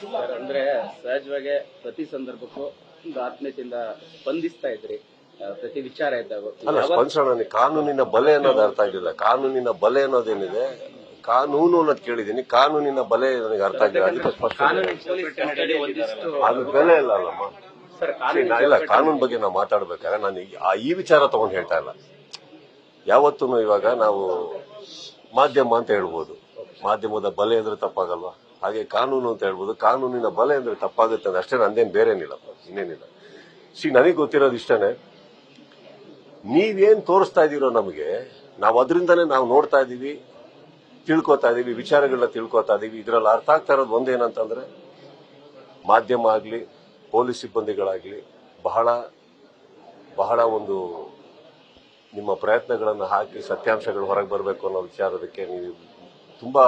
Sir ಅಂದ್ರೆ ಸಹಜವಾಗಿ ಪ್ರತಿ ಸಂದರ್ಭಕ್ಕೂ ಒಂದು ಆತ್ಮೀಯತೆಯಿಂದ ಸ್ಪಂದಿಸ್ತಾ ಇದ್ರಿ. ಪ್ರತಿ ವಿಚಾರ ಇದ್ದಾಗ. ಅಲ್ಲ ಸ್ಪಂದಿಸೋಣ ಕಾನೂನಿನ ಬಲೆ ಅನ್ನೋದು ಅರ್ಥ ಆಗಿಲ್ಲ. ಕಾನೂನಿನ ಬಲೆ ಅನ್ನೋದೇನಿದೆ ಕಾನೂನು ಅನ್ನೋದು ಕೇಳಿದೀನಿ ಕಾನೂನಿನ ಬಲೆ ನನಗೆ ಅರ್ಥ ಆಗಿಲ್ಲ. ಅದಕ್ಕೆ ಸ್ಪಷ್ಟ ಅದು ಬೆಲೆ ಇಲ್ಲ ಅಲ್ಲಮ್ಮ. ಇಲ್ಲ ಕಾನೂನು ಬಗ್ಗೆ ನಾವು ಮಾತಾಡ್ಬೇಕಾದ್ರೆ ನಾನು ಈ ವಿಚಾರ ತಗೊಂಡು ಹೇಳ್ತಾ ಇಲ್ಲ. ಯಾವತ್ತೂ ಇವಾಗ ನಾವು ಮಾಧ್ಯಮ ಅಂತ ಹೇಳ್ಬೋದು. ಮಾಧ್ಯಮದ ಬಲೆ ಅಂದ್ರೆ ತಪ್ಪಾಗಲ್ವಾ? ಹಾಗೆ ಕಾನೂನು ಅಂತ ಹೇಳ್ಬೋದು, ಕಾನೂನಿನ ಬಲೆ ಅಂದ್ರೆ ತಪ್ಪಾಗುತ್ತೆ ಅಂದ್ರೆ ಅಷ್ಟೇ ನಂದೇನು ಬೇರೇನಿಲ್ಲಪ್ಪ ಇನ್ನೇನಿಲ್ಲ. ಸಿ ನನಗೆ ಗೊತ್ತಿರೋದು ಇಷ್ಟನೇ, ನೀವೇನ್ ತೋರಿಸ್ತಾ ಇದೀರೋ ನಮಗೆ, ನಾವು ಅದರಿಂದನೇ ನಾವು ನೋಡ್ತಾ ಇದೀವಿ, ತಿಳ್ಕೊತಾ ಇದೀವಿ ವಿಚಾರಗಳನ್ನ ತಿಳ್ಕೊತಾ ಇದೀವಿ. ಇದರಲ್ಲಿ ಅರ್ಥ ಆಗ್ತಾ ಇರೋದು ಒಂದೇನಂತಂದ್ರೆ, ಮಾಧ್ಯಮ ಆಗಲಿ, ಪೊಲೀಸ್ ಸಿಬ್ಬಂದಿಗಳಾಗಲಿ, ಬಹಳ ಬಹಳ ಒಂದು ನಿಮ್ಮ ಪ್ರಯತ್ನಗಳನ್ನು ಹಾಕಿ ಸತ್ಯಾಂಶಗಳು ಹೊರಗೆ ಬರಬೇಕು ಅನ್ನೋ ವಿಚಾರದಕ್ಕೆ ನೀವು ತುಂಬಾ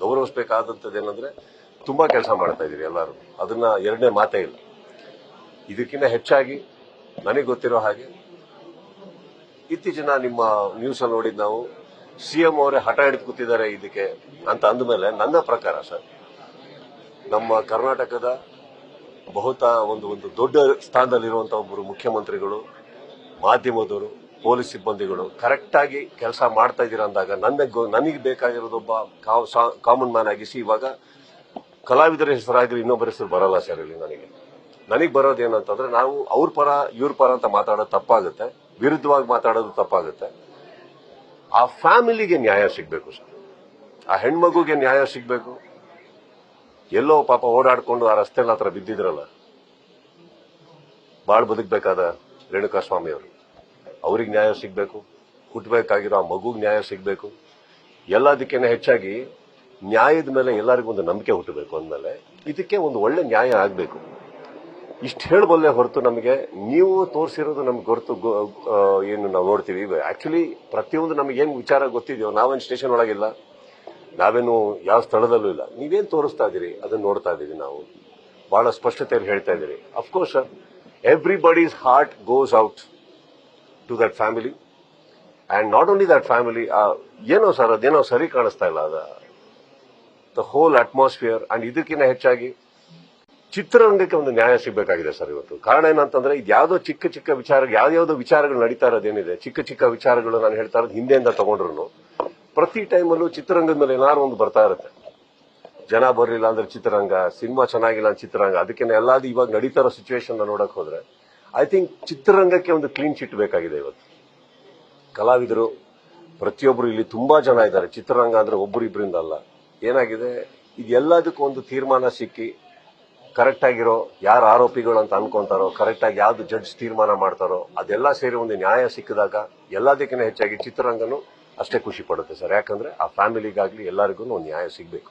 ಗೌರವಿಸಬೇಕಾದಂಥದ್ದು ಏನಂದ್ರೆ ತುಂಬಾ ಕೆಲಸ ಮಾಡ್ತಾ ಇದೀವಿ ಎಲ್ಲರೂ. ಅದನ್ನ ಎರಡನೇ ಮಾತೇ ಇಲ್ಲ. ಇದಕ್ಕಿಂತ ಹೆಚ್ಚಾಗಿ ನನಗೆ ಗೊತ್ತಿರೋ ಹಾಗೆ ಇತ್ತೀಚಿನ ನಿಮ್ಮ ನ್ಯೂಸ್ ಅಲ್ಲಿ ನೋಡಿದ್ ನಾವು ಸಿಎಂ ಅವರೇ ಹಠ ಹಿಡಿದು ಕೂತಿದ್ದಾರೆ ಇದಕ್ಕೆ ಅಂತ ಅಂದಮೇಲೆ ನನ್ನ ಪ್ರಕಾರ ಸರ್, ನಮ್ಮ ಕರ್ನಾಟಕದ ಬಹುತ ಒಂದು ಒಂದು ದೊಡ್ಡ ಸ್ಥಾನದಲ್ಲಿರುವಂತಹ ಒಬ್ಬರು ಮುಖ್ಯಮಂತ್ರಿಗಳು, ಮಾಧ್ಯಮದವರು ಪೊಲೀಸ್ ಸಿಬ್ಬಂದಿಗಳು ಕರೆಕ್ಟ್ ಆಗಿ ಕೆಲಸ ಮಾಡ್ತಾ ಇದ್ದೀರಾ ಅಂದಾಗ ನನ್ನ ನನಗೆ ಬೇಕಾಗಿರೋದೊಬ್ಬ ಕಾಮನ್ ಮ್ಯಾನ್ ಆಗಿಸಿ ಇವಾಗ ಕಲಾವಿದರ ಹೆಸರಾಗಿ ಇನ್ನೊಬ್ಬರ ಹೆಸರು ಬರಲ್ಲ ಸರ್ ಇಲ್ಲಿ ನನಗೆ. ನನಗೆ ಬರೋದೇನಂತಂದ್ರೆ ನಾವು ಅವ್ರ ಪರ, ಇವ್ರ ಪರ ಅಂತ ಮಾತಾಡೋದು ತಪ್ಪಾಗುತ್ತೆ. ವಿರುದ್ಧವಾಗಿ ಮಾತಾಡೋದು ತಪ್ಪಾಗುತ್ತೆ. ಆ ಫ್ಯಾಮಿಲಿಗೆ ನ್ಯಾಯ ಸಿಗಬೇಕು ಸರ್. ಆ ಹೆಣ್ಮಗುಗೆ ನ್ಯಾಯ ಸಿಗಬೇಕು. ಎಲ್ಲೋ ಪಾಪ ಓಡಾಡ್ಕೊಂಡು ಆ ರಸ್ತೆಲ್ಲ ಹತ್ರ ಬಿದ್ದಿದ್ರಲ್ಲ. ಬಾಳ್ ಬದುಕಬೇಕಾದ ರೇಣುಕಾ ಸ್ವಾಮಿ ಅವರು. ಅವ್ರಿಗೆ ನ್ಯಾಯ ಸಿಗಬೇಕು ಹುಟ್ಟಬೇಕಾಗಿರೋ ಆ ಮಗುಗೆ ನ್ಯಾಯ ಸಿಗಬೇಕು. ಎಲ್ಲದಕ್ಕಿಂತ ಹೆಚ್ಚಾಗಿ ನ್ಯಾಯದ ಮೇಲೆ ಎಲ್ಲರಿಗೂ ಒಂದು ನಂಬಿಕೆ ಹುಟ್ಟಬೇಕು ಅಂದಮೇಲೆ ಇದಕ್ಕೆ ಒಂದು ಒಳ್ಳೆ ನ್ಯಾಯ ಆಗಬೇಕು. ಇಷ್ಟು ಹೇಳಬಲ್ಲೆ ಹೊರತು ನಮಗೆ ನೀವು ತೋರಿಸಿರೋದು ನಮ್ಗೆ ಗೊತ್ತು ಏನು ನಾವು ನೋಡ್ತೀವಿ. ಆಕ್ಚುಲಿ ಪ್ರತಿಯೊಂದು ನಮಗೆ ಏನು ವಿಚಾರ ಗೊತ್ತಿದೆಯೋ, ನಾವೇನು ಸ್ಟೇಷನ್ ಒಳಗಿಲ್ಲ ನಾವೇನು ಯಾವ ಸ್ಥಳದಲ್ಲೂ ಇಲ್ಲ. ನೀವೇನು ತೋರಿಸ್ತಾ ಇದ್ದೀರಿ ಅದನ್ನು ನೋಡ್ತಾ ಇದ್ದೀವಿ ನಾವು. ಬಹಳ ಸ್ಪಷ್ಟತೆಯಲ್ಲಿ ಹೇಳ್ತಾ ಇದ್ದೀರಿ. Of course everybody's heart goes out to that family and not only that family ಏನೋ ಸರ್, ಅದೇನೋ ಸರಿ ಕಾಣಿಸ್ತಾ ಇಲ್ಲ. ಅದ ದ ಹೋಲ್ ಅಟ್ಮಾಸ್ಫಿಯರ್ ಆ್ಯಂಡ್ ಇದಕ್ಕಿಂತ ಹೆಚ್ಚಾಗಿ ಚಿತ್ರರಂಗಕ್ಕೆ ಒಂದು ನ್ಯಾಯ ಸಿಗಬೇಕಾಗಿದೆ ಸರ್ ಇವತ್ತು. ಕಾರಣ ಏನಂತಂದ್ರೆ, ಇದು ಯಾವ್ದೋ ಚಿಕ್ಕ ಚಿಕ್ಕ ವಿಚಾರ ಯಾವ್ಯಾವ್ದೋ ವಿಚಾರಗಳು ನಡೀತಾ ಇರೋದೇನಿದೆ ಚಿಕ್ಕ ಚಿಕ್ಕ ವಿಚಾರಗಳು ನಾನು ಹೇಳ್ತಾ ಇರೋದು ಹಿಂದೆಯಿಂದ ತಗೊಂಡ್ರು ಪ್ರತಿ ಟೈಮಲ್ಲೂ ಚಿತ್ರರಂಗದ ಮೇಲೆ ಏನಾದ್ರು ಒಂದು ಬರ್ತಾ ಇರುತ್ತೆ. ಜನ ಬರಲಿಲ್ಲ ಅಂದ್ರೆ ಚಿತ್ರರಂಗ, ಸಿನಿಮಾ ಚೆನ್ನಾಗಿಲ್ಲ ಅಂದ್ರೆ ಚಿತ್ರರಂಗ ಅದಕ್ಕೆ ಎಲ್ಲಾದ್ರೂ ಇವಾಗ ನಡೀತಾ ಇರೋ ಸಿಚುವೇಶನ್ ನೋಡಕ್ ಹೋದ್ರೆ ಐ ಥಿಂಕ್ ಚಿತ್ರರಂಗಕ್ಕೆ ಒಂದು ಕ್ಲೀನ್ ಚಿಟ್ ಬೇಕಾಗಿದೆ ಇವತ್ತು. ಕಲಾವಿದರು ಪ್ರತಿಯೊಬ್ಬರು ಇಲ್ಲಿ ತುಂಬಾ ಜನ ಇದ್ದಾರೆ. ಚಿತ್ರರಂಗ ಅಂದ್ರೆ ಒಬ್ಬರು ಇಬ್ಬರಿಂದ ಅಲ್ಲ. ಏನಾಗಿದೆ? ಇದೆಲ್ಲದಕ್ಕೂ ಒಂದು ತೀರ್ಮಾನ ಸಿಕ್ಕಿ ಕರೆಕ್ಟ್ ಆಗಿರೋ ಯಾರು ಆರೋಪಿಗಳು ಅಂತ ಅನ್ಕೊಂತಾರೋ ಕರೆಕ್ಟ್ ಆಗಿ ಯಾವ್ದು ಜಡ್ಜ್ ತೀರ್ಮಾನ ಮಾಡ್ತಾರೋ, ಅದೆಲ್ಲ ಸೇರಿ ಒಂದು ನ್ಯಾಯ ಸಿಕ್ಕಿದಾಗ ಎಲ್ಲದಕ್ಕಿಂತ ಹೆಚ್ಚಾಗಿ ಚಿತ್ರರಂಗನು ಅಷ್ಟೇ ಖುಷಿ ಪಡುತ್ತೆ ಸರ್. ಯಾಕಂದ್ರೆ ಆ ಫ್ಯಾಮಿಲಿಗಾಗ್ಲಿ ಎಲ್ಲರಿಗೂ ಒಂದು ನ್ಯಾಯ ಸಿಗ್ಬೇಕು.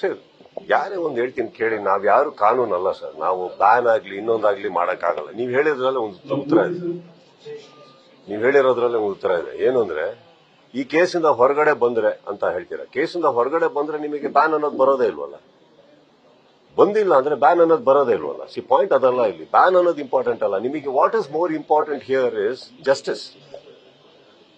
ಸರ್ ಯಾರೇ ಒಂದು ಹೇಳ್ತೀನಿ ಕೇಳಿ ನಾವ್ ಯಾರು ಕಾನೂನು ಅಲ್ಲ ಸರ್. ನಾವು ಬ್ಯಾನ್ ಆಗ್ಲಿ ಇನ್ನೊಂದಾಗ್ಲಿ ಮಾಡಕ್ಕಾಗಲ್ಲ. ನೀವು ಹೇಳಿದ್ರಲ್ಲ ಒಂದು ಉತ್ತರ ಇದೆ. ನೀವು ಹೇಳಿರೋದ್ರಲ್ಲಿ ಒಂದು ಉತ್ತರ ಇದೆ. ಏನು ಅಂದ್ರೆ ಈ ಕೇಸಿಂದ ಹೊರಗಡೆ ಬಂದ್ರೆ ಅಂತ ಹೇಳ್ತೀರಾ? ಕೇಸಿಂದ ಹೊರಗಡೆ ಬಂದ್ರೆ ನಿಮಗೆ ಬ್ಯಾನ್ ಅನ್ನೋದು ಬರೋದೇ ಇಲ್ವಲ್ಲ? ಬಂದಿಲ್ಲ ಅಂದ್ರೆ ಬ್ಯಾನ್ ಅನ್ನೋದು ಬರೋದೇ ಇಲ್ವಲ್ಲ? ಸಿ ಪಾಯಿಂಟ್ ಅದಲ್ಲ ಇಲ್ಲಿ. ಬ್ಯಾನ್ ಅನ್ನೋದು ಇಂಪಾರ್ಟೆಂಟ್ ಅಲ್ಲ. ನಿಮಗೆ what is more important here is justice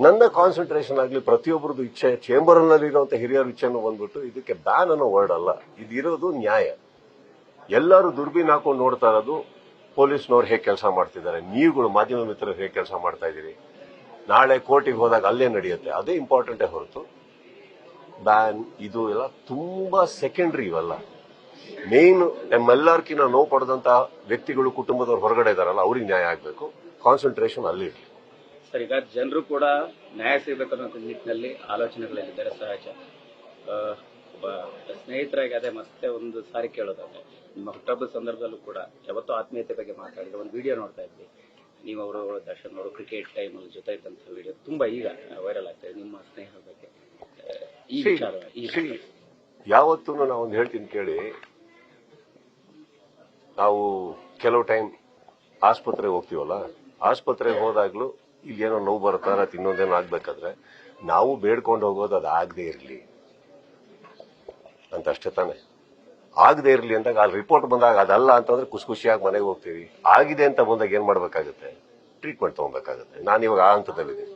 ನನ್ನ ಕಾನ್ಸಂಟ್ರೇಷನ್ ಆಗಲಿ ಪ್ರತಿಯೊಬ್ಬರದ್ದು ಇಚ್ಛೆ ಚೇಂಬರ್ ಇರುವಂತ ಹಿರಿಯರ ಇಚ್ಛೆನೂ ಬಂದ್ಬಿಟ್ಟು ಇದಕ್ಕೆ ಬ್ಯಾನ್ ಅನ್ನೋ ವರ್ಡ್ ಅಲ್ಲ. ಇದಿರೋದು ನ್ಯಾಯ. ಎಲ್ಲರೂ ದುರ್ಬೀನ್ ಹಾಕೊಂಡು ನೋಡ್ತಾ ಇರೋದು ಪೊಲೀಸ್ನವ್ರು ಹೇಗೆ ಕೆಲಸ ಮಾಡ್ತಿದ್ದಾರೆ. ನೀವುಗಳು ಮಾಧ್ಯಮ ಮಿತ್ರರು ಹೇಗೆ ಕೆಲಸ ಮಾಡ್ತಾ ಇದ್ದೀರಿ? ನಾಳೆ ಕೋರ್ಟಿಗೆ ಹೋದಾಗ ಅಲ್ಲೇ ನಡೆಯುತ್ತೆ. ಅದೇ ಇಂಪಾರ್ಟೆಂಟೇ ಹೊರತು ಬ್ಯಾನ್ ಇದು ಎಲ್ಲ ತುಂಬಾ ಸೆಕೆಂಡ್ರಿ ಇವೆಲ್ಲ. ಮೇನ್ ನಮ್ಮೆಲ್ಲರ್ಕಿನ್ನ ನೋವು ಪಡೆದಂತಹ ವ್ಯಕ್ತಿಗಳು, ಕುಟುಂಬದವ್ರು ಹೊರಗಡೆ ಇದಾರಲ್ಲ, ಅವ್ರಿಗೆ ನ್ಯಾಯ ಆಗಬೇಕು. ಕಾನ್ಸಂಟ್ರೇಷನ್ ಅಲ್ಲಿ ಇರ್ಲಿ. ಸರ್ ಈಗ ಜನರು ಕೂಡ ನ್ಯಾಯ ಸಿಗಬೇಕು ಅನ್ನೋ ನಿಟ್ಟಿನಲ್ಲಿ ಆಲೋಚನೆಗಳಲ್ಲಿದ್ದಾರೆ ಸಹಜ. ಒಬ್ಬ ಸ್ನೇಹಿತರಾಗಿ ಅದೇ ಮತ್ತೆ ಒಂದು ಸಾರಿ ಕೇಳೋದಾದ್ರೆ ನಿಮ್ಮ ಹುಟ್ಟಹಬ್ಬದ ಸಂದರ್ಭದಲ್ಲೂ ಕೂಡ ಯಾವತ್ತೂ ಆತ್ಮೀಯತೆ ಬಗ್ಗೆ ಮಾತಾಡಿದ್ರೆ ಒಂದು ವಿಡಿಯೋ ನೋಡ್ತಾ ಇದ್ವಿ. ನೀವು ಅವರು ದರ್ಶನ್ ಅವರು ಕ್ರಿಕೆಟ್ ಟೈಮ್ ಜೊತೆ ಇದ್ದಂತ ವಿಡಿಯೋ ತುಂಬಾ ಈಗ ವೈರಲ್ ಆಗ್ತಾ ಇದೆ. ನಿಮ್ಮ ಸ್ನೇಹ ಬಗ್ಗೆ ಈ ವಿಚಾರ ಯಾವತ್ತೂ ನಾನು ಒಂದು ಹೇಳ್ತೀನಿ ಕೇಳಿ. ನಾವು ಕೆಲವು ಟೈಮ್ ಆಸ್ಪತ್ರೆಗೆ ಹೋಗ್ತೀವಲ್ಲ ಆಸ್ಪತ್ರೆಗೆ ಹೋದಾಗ್ಲೂ ಇಲ್ಲಿ ಏನೋ ನೋವು ಬರುತ್ತಾ ಅಥವಾ ಇನ್ನೊಂದೇನೋ ಆಗ್ಬೇಕಾದ್ರೆ ನಾವು ಬೇಡ್ಕೊಂಡು ಹೋಗೋದು ಅದು ಆಗದೆ ಇರಲಿ ಅಂತ ಅಷ್ಟೇ ತಾನೆ. ಆಗದೆ ಇರಲಿ ಅಂದಾಗ ಅಲ್ಲಿ ರಿಪೋರ್ಟ್ ಬಂದಾಗ ಅದಲ್ಲ ಅಂತಂದ್ರೆ ಖುಷಿ ಖುಷಿಯಾಗಿ ಮನೆಗೆ ಹೋಗ್ತೀವಿ. ಆಗಿದೆ ಅಂತ ಬಂದಾಗ ಏನ್ ಮಾಡ್ಬೇಕಾಗುತ್ತೆ? ಟ್ರೀಟ್ಮೆಂಟ್ ತಗೊಬೇಕಾಗುತ್ತೆ. ನಾನು ಇವಾಗ ಆ ಹಂತದಲ್ಲಿದ್ದೀನಿ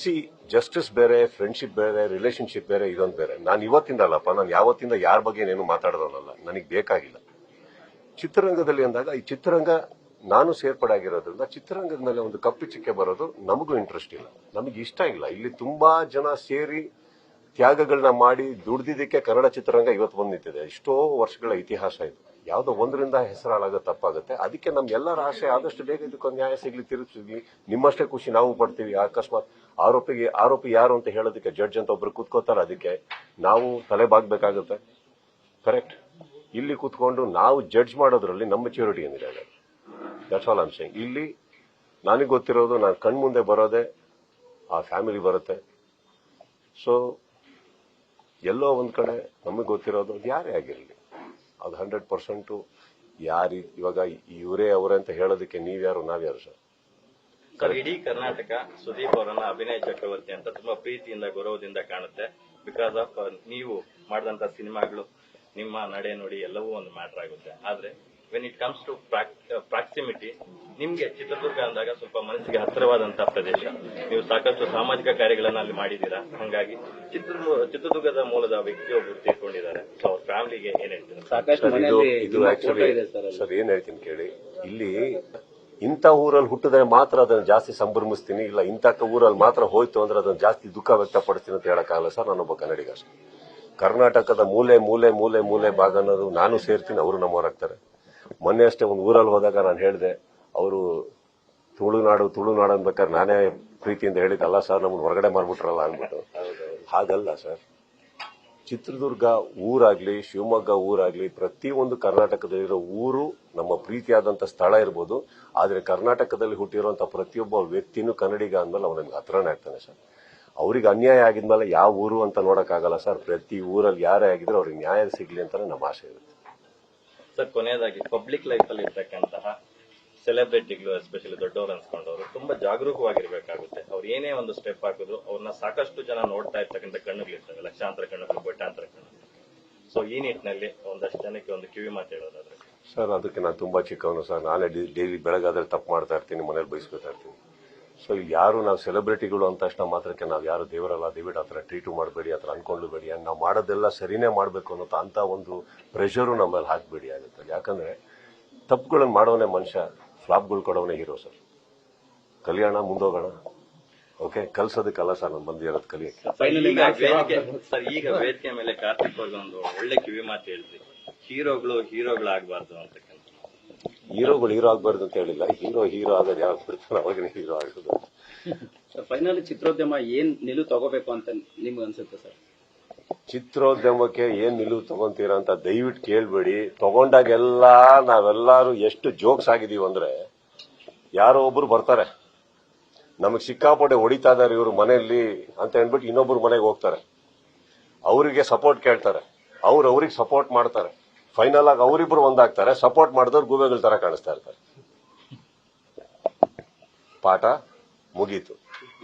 ಸಿ ಜಸ್ಟಿಸ್ ಬೇರೆ ಫ್ರೆಂಡ್ಶಿಪ್ ಬೇರೆ ರಿಲೇಶನ್ಶಿಪ್ ಬೇರೆ, ಇದೊಂದು ಬೇರೆ. ನಾನು ಇವತ್ತಿಂದ ಅಲ್ಲಪ್ಪ, ನಾನು ಯಾವತ್ತಿಂದ ಯಾರ ಬಗ್ಗೆ ಏನು ಮಾತಾಡೋನಲ್ಲ ನನಗೆ ಬೇಕಾಗಿಲ್ಲ. ಚಿತ್ರರಂಗದಲ್ಲಿ ಅಂದಾಗ ಈ ಚಿತ್ರರಂಗ ನಾನು ಸೇರ್ಪಡೆ ಆಗಿರೋದ್ರಿಂದ ಚಿತ್ರರಂಗದ ಮೇಲೆ ಒಂದು ಕಪ್ಪು ಚಿಕ್ಕೆ ಬರೋದು ನಮಗೂ ಇಂಟ್ರೆಸ್ಟ್ ಇಲ್ಲ. ನಮಗೆ ಇಷ್ಟ ಇಲ್ಲ. ಇಲ್ಲಿ ತುಂಬಾ ಜನ ಸೇರಿ ತ್ಯಾಗಗಳನ್ನ ಮಾಡಿ ದುಡ್ದಿದ್ದಕ್ಕೆ ಕನ್ನಡ ಚಿತ್ರರಂಗ ಇವತ್ತು ಬಂದು ನಿಂತಿದೆ ಎಷ್ಟೋ ವರ್ಷಗಳ ಇತಿಹಾಸ ಇದು. ಯಾವುದೋ ಒಂದರಿಂದ ಹೆಸರಾಳಾಗೋದು ತಪ್ಪಾಗುತ್ತೆ. ಅದಕ್ಕೆ ನಮ್ಗೆಲ್ಲರ ಆಸೆ ಆದಷ್ಟು ಬೇಗ ಇದಕ್ಕೊಂದು ನ್ಯಾಯ ಸಿಗ್ಲಿ ತಿರುಗಿ ಸಿಗ್ಲಿ ನಿಮ್ಮಷ್ಟೇ ಖುಷಿ, ನಾವು ಪಡ್ತೀವಿ. ಅಕಸ್ಮಾತ್ ಆರೋಪಿಗೆ, ಆರೋಪಿ ಯಾರು ಅಂತ ಹೇಳೋದಕ್ಕೆ ಜಡ್ಜ್ ಅಂತ ಒಬ್ರು ಕೂತ್ಕೋತಾರೆ. ಅದಕ್ಕೆ ನಾವು ತಲೆ ಬಾಗ್ಬೇಕಾಗುತ್ತೆ ಕರೆಕ್ಟ್ ಇಲ್ಲಿ ಕೂತ್ಕೊಂಡು ನಾವು ಜಡ್ಜ್ ಮಾಡೋದ್ರಲ್ಲಿ ನಮ್ಮ ಮೆಚ್ಯೂರಿಟಿ ಏನಿದೆ ದಟ್ಸ್ ಆಲ್ ಆಮ್ ಸೇಯಿಂಗ್ ಇಲ್ಲಿ ನನಗೆ ಗೊತ್ತಿರೋದು ನಾನು ಕಣ್ಮುಂದೆ ಬರೋದೆ ಆ ಫ್ಯಾಮಿಲಿ ಬರುತ್ತೆ. ಸೊ ಎಲ್ಲೋ ಒಂದು ಕಡೆ ನಮಗೆ ಗೊತ್ತಿರೋದು ಅದು ಯಾರೇ ಆಗಿರಲಿ. ಅದು ಹಂಡ್ರೆಡ್ ಪರ್ಸೆಂಟು ಯಾರು ಇವಾಗ ಇವರೇ ಅವರೇ ಅಂತ ಹೇಳೋದಕ್ಕೆ ನೀವ್ಯಾರು ನಾವ್ಯಾರು ಸರ್? ಸರ್ ಇಡೀ ಕರ್ನಾಟಕ ಸುದೀಪ್ ಅವರನ್ನ ಅಭಿನಯ ಚಕ್ರವರ್ತಿ ಅಂತ ತುಂಬಾ ಪ್ರೀತಿಯಿಂದ ಗೌರವದಿಂದ ಕಾಣುತ್ತೆ. ಬಿಕಾಸ್ ಆಫ್ ನೀವು ಮಾಡಿದಂತ ಸಿನಿಮಾಗಳು ನಿಮ್ಮ ನಡೆ ನೋಡಿ ಎಲ್ಲವೂ ಒಂದು ಮ್ಯಾಟರ್ ಆಗುತ್ತೆ. ಆದ್ರೆ when it comes to proximity ನಿಮ್ಗೆ ಚಿತ್ರದುರ್ಗ ಅಂದಾಗ ಸ್ವಲ್ಪ ಮನಸ್ಸಿಗೆ ಹತ್ತಿರವಾದಂತಹ ಪ್ರದೇಶ. ನೀವು ಸಾಕಷ್ಟು ಸಾಮಾಜಿಕ ಕಾರ್ಯಗಳನ್ನ ಅಲ್ಲಿ ಮಾಡಿದ್ದೀರಾ? ಹಂಗಾಗಿ ಚಿತ್ರ ಚಿತ್ರದುರ್ಗದ ಮೂಲದ ವ್ಯಕ್ತಿಯೊಬ್ಬರು ತೀರ್ಕೊಂಡಿದ್ದಾರೆ ಸೊ ಅವ್ರ ಫ್ಯಾಮಿಲಿಗೆ ಏನ್ ಹೇಳ್ತೀರಾ? ಸಾಕಷ್ಟು ಸರ್. ಏನ್ ಹೇಳ್ತೀನಿ ಕೇಳಿ. ಇಲ್ಲಿ ಇಂಥ ಊರಲ್ಲಿ ಹುಟ್ಟಿದ್ರೆ ಮಾತ್ರ ಅದನ್ನ ಜಾಸ್ತಿ ಸಂಭ್ರಮಿಸ್ತೀನಿ ಇಲ್ಲ ಇಂಥ ಊರಲ್ಲಿ ಮಾತ್ರ ಹೋಯ್ತು ಅಂದ್ರೆ ಅದನ್ನ ಜಾಸ್ತಿ ದುಃಖ ವ್ಯಕ್ತಪಡಿಸ್ತೀನಿ ಅಂತ ಹೇಳಕ್ಕಾಗಲ್ಲ ಸರ್ ನಾನೊಬ್ಬ ಕನ್ನಡಿಗ ಅಷ್ಟೇ ಕರ್ನಾಟಕದ ಮೂಲೆ ಮೂಲೆ ಮೂಲೆ ಮೂಲೆ ಭಾಗ ಅನ್ನೋದು ನಾನು ಸೇರ್ತೀನಿ ಅವರು ನಮ್ಮವರಾಗ್ತಾರೆ. ಮೊನ್ನೆ ಅಷ್ಟೇ ಒಂದು ಊರಲ್ಲಿ ಹೋದಾಗ ನಾನು ಹೇಳಿದೆ, ಅವರು ತುಳುನಾಡು ತುಳುನಾಡು ಅನ್ಬೇಕಾದ್ರೆ ನಾನೇ ಪ್ರೀತಿಯಿಂದ ಹೇಳಿದ್ದಲ್ಲ ಸರ್, ನಮ್ಮನ್ನು ಹೊರಗಡೆ ಮಾಡ್ಬಿಟ್ರಲ್ಲ ಅಂದ್ಬಿಟ್ಟು. ಹಾಗಲ್ಲ ಸರ್. ಚಿತ್ರದುರ್ಗ ಊರಾಗ್ಲಿ, ಶಿವಮೊಗ್ಗ ಊರಾಗ್ಲಿ, ಪ್ರತಿಯೊಂದು ಕರ್ನಾಟಕದಲ್ಲಿರೋ ಊರು ನಮ್ಮ ಪ್ರೀತಿಯಾದಂಥ ಸ್ಥಳ ಇರ್ಬೋದು. ಆದರೆ ಕರ್ನಾಟಕದಲ್ಲಿ ಹುಟ್ಟಿರುವಂತ ಪ್ರತಿಯೊಬ್ಬ ವ್ಯಕ್ತಿನೂ ಕನ್ನಡಿಗ ಅಂದ್ಮೇಲೆ ಅವ್ನು ನಮ್ಗೆ ಹತ್ರನೇ ಆಗ್ತಾನೆ ಸರ್. ಅವ್ರಿಗೆ ಅನ್ಯಾಯ ಆಗಿದ್ಮೇಲೆ ಯಾವ ಊರು ಅಂತ ನೋಡೋಕ್ಕಾಗಲ್ಲ ಸರ್. ಪ್ರತಿ ಊರಲ್ಲಿ ಯಾರೇ ಆಗಿದ್ರೆ ಅವ್ರಿಗೆ ನ್ಯಾಯ ಸಿಗ್ಲಿ ಅಂತಾನೆ ನಮ್ಮ ಆಸೆ ಇರುತ್ತೆ ಸರ್, ಕೊನೆಯದಾಗಿ ಪಬ್ಲಿಕ್ ಲೈಫ್ ಅಲ್ಲಿ ಇರ್ತಕ್ಕಂತಹ ಸೆಲೆಬ್ರಿಟಿಗಳು ಎಸ್ಪೆಷಲಿ ದೊಡ್ಡವರು ಅನ್ಸ್ಕೊಂಡವರು, ತುಂಬಾ ಜಾಗರೂಕವಾಗಿರ್ಬೇಕಾಗುತ್ತೆ. ಅವ್ರು ಏನೇ ಒಂದು ಸ್ಟೆಪ್ ಹಾಕಿದ್ರು ಅವ್ರನ್ನ ಸಾಕಷ್ಟು ಜನ ನೋಡ್ತಾ ಇರ್ತಕ್ಕಂಥ ಕಣ್ಣುಗಳಿರ್ತವೆ ಲಕ್ಷಾಂತರ ಕಣ್ಣುಗಳು, ಕೋಟ್ಯಾಂತರ ಕಣ್ಣು ಸೊ ಈ ನಿಟ್ಟಿನಲ್ಲಿ ಒಂದಷ್ಟು ಜನಕ್ಕೆ ಒಂದು ಕಿವಿ ಮಾತು ಹೇಳೋದಾದ್ರೆ. ಸರ್, ಅದಕ್ಕೆ ನಾನು ತುಂಬಾ ಚಿಕ್ಕವನು, ಸರ್. ನಾಳೆ ಡೈಲಿ ಬೆಳಗಾದ್ರೆ ತಪ್ಪು ಮಾಡ್ತಾ ಇರ್ತೀನಿ, ಮನೇಲಿ ಬಯಸ್ಕೊತಾ ಇರ್ತೀನಿ. ಸೊ ಇಲ್ಲಿ ಯಾರು ನಾವು ಸೆಲೆಬ್ರಿಟಿಗಳು ಅಂತ ತಕ್ಷಣ ಮಾತ್ರಕ್ಕೆ ನಾವು ಯಾರು ದೇವರಲ್ಲ ದಯವಿಟ್ಟು ಆ ಟ್ರೀಟ್ ಟ್ರೀಟು ಮಾಡಬೇಡಿ ಆ ಥರ ಅನ್ಕೊಂಡ್ಬೇಡಿ ನಾವು ಮಾಡೋದೆಲ್ಲ ಸರಿನೇ ಮಾಡಬೇಕು ಅನ್ನೋ ಅಂತ ಒಂದು ಪ್ರೆಷರು ನಮ್ಮಲ್ಲಿ ಹಾಕಬೇಡಿ ಆಗುತ್ತೆ. ಯಾಕಂದ್ರೆ ತಪ್ಪುಗಳನ್ನು ಮಾಡೋನೇ ಮನುಷ್ಯ ಫ್ಲಾಪ್ಗಳು ಕೊಡೋನೇ ಹೀರೋ ಸರ್ ಕಲ್ಯಾಣ ಮುಂದೋಗೋಣ. ಓಕೆ ಕಲ್ಸೋದಕ್ಕಲ್ಲ ಸರ್ ನಾನು ಬಂದಿರೋದು ಕಲಿಯಕ್ಕೆ. ಫೈನಲಿ ಈಗ ವೇದಿಕೆ ಸರ್ ಈಗ ವೇದಿಕೆ ಮೇಲೆ ಕಾರ್ತಿಕ್ ಒಂದು ಒಳ್ಳೆ ಕಿವಿ ಮಾತು ಹೇಳಿದ್ರಿ ಹೀರೋಗಳು ಹೀರೋಗಳಾಗಬಾರ್ದು ಅಂತಕ್ಕಂಥ ಹೀರೋಗಳು ಹೀರೋ ಆಗ್ಬಾರ್ದು ಅಂತ ಹೇಳಿಲ್ಲ. ಹೀರೋ ಹೀರೋ ಆಗೋದು ಯಾವ ಬಿಡ್ತಾನೆ ಅವಾಗಿನ ಹೀರೋ ಆಗೋದು. ಫೈನಲಿ ಚಿತ್ರೋದ್ಯಮ ಏನ್ ನಿಲುವು ತಗೋಬೇಕು ಅಂತ ನಿಮ್ಗೆ ಅನ್ಸುತ್ತೆ ಸರ್? ಚಿತ್ರೋದ್ಯಮಕ್ಕೆ ಏನ್ ನಿಲುವು ತಗೊಂತೀರಾ ಅಂತ ದಯವಿಟ್ಟು ಕೇಳ್ಬೇಡಿ. ತಗೊಂಡಾಗೆಲ್ಲ ನಾವೆಲ್ಲರೂ ಎಷ್ಟು ಜೋಕ್ಸ್ ಆಗಿದೀವಿ ಅಂದ್ರೆ ಯಾರೋ ಒಬ್ರು ಬರ್ತಾರೆ. ನಮಗೆ ಸಿಕ್ಕಾಪಟ್ಟೆ ಹೊಡಿತಾ ಇದಾರೆ ಇವರು ಮನೆಯಲ್ಲಿ ಅಂತ ಹೇಳ್ಬಿಟ್ಟು ಇನ್ನೊಬ್ರು ಮನೆಗೆ ಹೋಗ್ತಾರೆ. ಅವರಿಗೆ ಸಪೋರ್ಟ್ ಕೇಳ್ತಾರೆ. ಅವ್ರು ಅವ್ರಿಗೆ ಸಪೋರ್ಟ್ ಮಾಡ್ತಾರೆ. ಫೈನಲ್ ಆಗಿ ಅವರಿಬ್ರು ಒಂದಾಗ್ತಾರೆ ಸಪೋರ್ಟ್ ಮಾಡಿದವ್ರು ಗೂಬೆಗಳ ತರ ಕಾಣಿಸ್ತಾ ಇರ್ತಾರೆ. ಪಾಠ ಮುಗೀತು.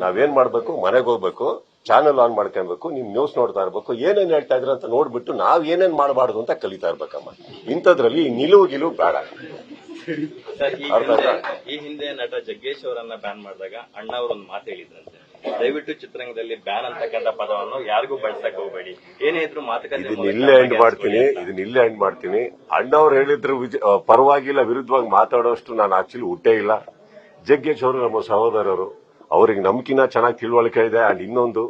ನಾವೇನ್ ಮಾಡ್ಬೇಕು? ಮನೆಗೆ ಹೋಗ್ಬೇಕು ಚಾನೆಲ್ ಆನ್ ಮಾಡ್ಕೊಬೇಕು ನಿಮ್ ನ್ಯೂಸ್ ನೋಡ್ತಾ ಇರ್ಬೇಕು ಏನೇನ್ ಹೇಳ್ತಾ ಇದ್ರ ಅಂತ ನೋಡ್ಬಿಟ್ಟು ನಾವ್ ಏನೇನ್ ಮಾಡಬಾರ್ದು ಅಂತ ಕಲಿತಾ ಇರ್ಬೇಕಮ್ಮ. ಇಂಥದ್ರಲ್ಲಿ ನಿಲುವು ಗಿಲುವು ಬೇಡ. ಸರ್ ಈ ಹಿಂದೆ ಈ ಹಿಂದೆ ನಟ ಜಗ್ಗೇಶ್ ಅವರನ್ನ ಬ್ಯಾನ್ ಮಾಡಿದಾಗ ಅಣ್ಣ ಅವರು ಒಂದು ಮಾತು ಹೇಳಿದ್ರಂತೆ. ದಯವಿಟ್ಟು ಚಿತ್ರರಂಗದಲ್ಲಿ ಬ್ಯಾನ್ ಅಂತಕ್ಕಂಥ ಪದವನ್ನು ಯಾರಿಗೂ ಬಳಸಕ್ ಹೋಗಬೇಡಿ. ಏನೇ ಇದ್ರು ಮಾತುಕತೆ ಇದನ್ನ ಇಲ್ಲೇ ಎಂಡ್ ಮಾಡ್ತೀನಿ. ಇದನ್ನ ಇಲ್ಲೇ ಎಂಡ್ ಮಾಡ್ತೀನಿ. ಅಣ್ಣವ್ರು ಹೇಳಿದ್ರು ಪರವಾಗಿಲ್ಲ ವಿರುದ್ಧವಾಗಿ ಮಾತಾಡೋಷ್ಟು ನಾನು ಆಕ್ಚುಲಿ ಹುಟ್ಟೇ ಇಲ್ಲ. ಜಗ್ಗೇಶ್ ಅವರು ನಮ್ಮ ಸಹೋದರರು. ಅವ್ರಿಗೆ ನಮ್ಕಿನ ಚೆನ್ನಾಗಿ ತಿಳುವಳಿಕೆ ಇದೆ. ಅಂಡ್ ಇನ್ನೊಂದು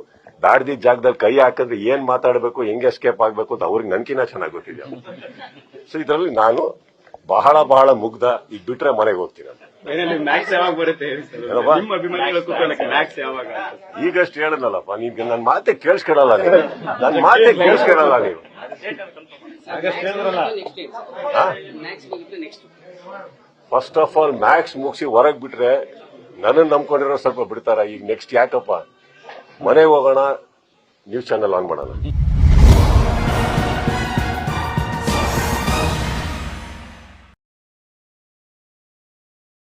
ಬ್ಯಾಡ್ದಿ ಜಾಗದಲ್ಲಿ ಕೈ ಹಾಕಿದ್ರೆ ಏನ್ ಮಾತಾಡಬೇಕು ಹೆಂಗೆ ಎಸ್ಕೇಪ್ ಆಗ್ಬೇಕು ಅಂತ ಅವ್ರಿಗೆ ನನ್ಕಿನ ಚೆನ್ನಾಗಿ ಗೊತ್ತಿದೆ. ಸೊ ಇದರಲ್ಲಿ ನಾನು ಬಹಳ ಬಹಳ ಮುಗ್ಧ. ಈಗ ಬಿಟ್ರೆ ಮನೆಗೆ ಹೋಗ್ತೀನಿ ಯಾವಾಗ ಈಗಷ್ಟು ಹೇಳನಲ್ಲಪ್ಪ ನೀವು ನನ್ನ ಮಾತೆ ಕೇಳಿಸ್ಕೊಳಲ್ಲ ನೀವು ನನ್ನ ಮಾತೆ ಕೇಳಿಸ್ಕೊಳಲ್ಲ ನೀವು ಫಸ್ಟ್ ಆಫ್ ಆಲ್ ಮ್ಯಾಕ್ಸ್ ಮುಗಿಸಿ ಹೊರಗ್ ಬಿಟ್ರೆ ನನ್ನ ನಂಬ್ಕೊಂಡಿರೋ ಸ್ವಲ್ಪ ಬಿಡ್ತಾರ? ಈಗ ನೆಕ್ಸ್ಟ್ ಯಾಕಪ್ಪ? ಮನೆಗೆ ಹೋಗೋಣ ನ್ಯೂಸ್ ಚಾನೆಲ್ ಆನ್ ಮಾಡೋಣ.